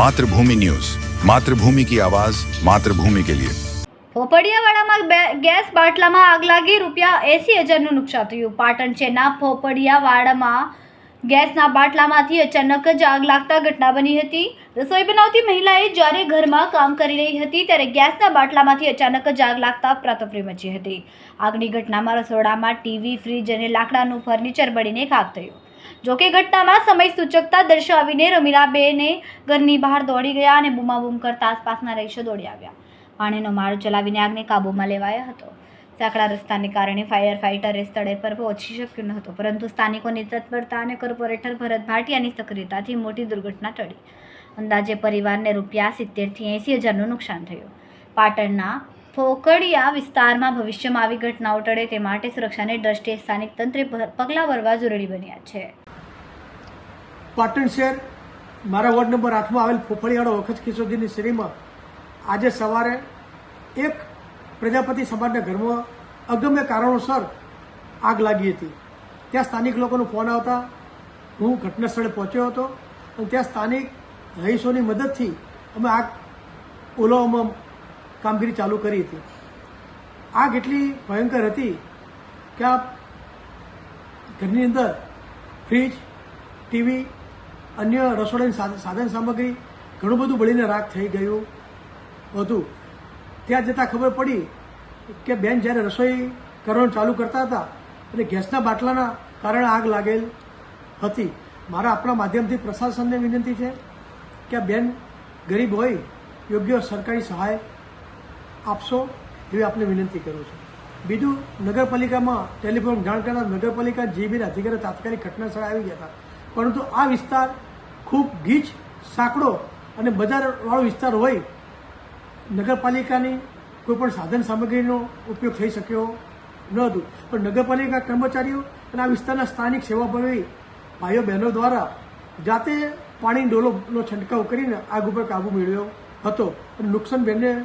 Mathrubhumi news. Mathrubhumi કી આવાજ, માતૃભૂમિ કે લિયે. ફોપડિયાવાડામાં ગેસ બાટલામાં આગ લાગી, રૂપિયા એસી હજારનું નુકસાન થયું. પાટણ છેના ફોપડિયાવાડામાં ગેસના બાટલામાંથી અચાનક જ આગ લાગતા ઘટના બની હતી. રસોઈ બનાવતી મહિલાએ જ્યારે ઘરમાં કામ કરી રહી હતી, ત્યારે ગેસના બાટલામાંથી અચાનક જ આગ લાગતા પ્રતફરી મચી હતી. આગની ઘટનામાં રસોડામાં ટીવી, ફ્રીજ અને લાકડાનું ફર્નિચર બળીને ખાક થયું. જોકે ઘટનામાં સમય સૂચકતા દર્શાવીને રમીલાબેને ઘરની બહાર દોડી ગયા અને બૂમાબૂમ કરતા આસપાસના રહીશો દોડી આવ્યા. પાણીનો મારો ચલાવીને આગને કાબૂમાં લેવાયો હતો. સાંકડા રસ્તાને કારણે ફાયર ફાઇટરે સ્થળે પર પહોંચી શક્યું ન હતું, પરંતુ સ્થાનિકોની તત્પરતા અને કોર્પોરેટર ભરત ભાટિયાની સક્રિયતાથી મોટી દુર્ઘટના ટળી. અંદાજે પરિવારને રૂપિયા સિત્તેરથી એંસી હજારનું નુકસાન થયું. પાટણના ફોકડિયા વિસ્તારમાં ભવિષ્યમાં આવી ઘટનાઓ ટળે તે માટે સુરક્ષાની દ્રષ્ટિએ સ્થાનિક તંત્રે પગલાં ભરવા જરૂરી બન્યા છે. પાટણ શહેર મારા વોર્ડ નંબર આઠમાં આવેલ ફોફળિયાળો વખત કિશોરજીની શેરીમાં આજે સવારે એક પ્રજાપતિ સમાજના ઘરમાં અગમ્ય કારણોસર આગ લાગી હતી. ત્યાં સ્થાનિક લોકોનો ફોન આવતા હું ઘટના સ્થળે પહોંચ્યો હતો અને ત્યાં સ્થાનિક રહીશોની મદદથી અમે આગ ઓલવવામાં કામગીરી ચાલુ કરી હતી. આગ એટલી ભયંકર હતી કે આ ઘરની અંદર ફ્રીજ, ટીવી, અન્ય રસોડાની સાધ- સાધન સામગ્રી, ઘણું બધું બળીને રાખ થઈ ગયું હતું. ત્યાં જતાં ખબર પડી કે બેન જ્યારે રસોઈ કરવાનું ચાલુ કરતા હતા અને ગેસના બાટલાના કારણે આગ લાગેલ હતી. મારા આપણા માધ્યમથી પ્રશાસનને વિનંતી છે કે બેન ગરીબ હોય, યોગ્ય સરકારી સહાય આપશો એવી આપને વિનંતી કરું છું. બીજું, નગરપાલિકામાં ટેલિફોન જાણ કરતા નગરપાલિકા જીબીના અધિકારી તાત્કાલિક ઘટના આવી ગયા હતા. પરંતુ આ વિસ્તાર ખૂબ ગીચ, સાંકડો અને બજારવાળો વિસ્તાર હોય, નગરપાલિકાની કોઈપણ સાધન સામગ્રીનો ઉપયોગ થઈ શક્યો ન હતું. પણ નગરપાલિકા કર્મચારીઓ અને આ વિસ્તારના સ્થાનિક સેવાભાવી ભાઈઓ બહેનો દ્વારા જાતે પાણી ડોલોનો છંટકાવ કરીને આગ ઉપર કાબુ મેળવ્યો હતો. અને નુકસાન બેનને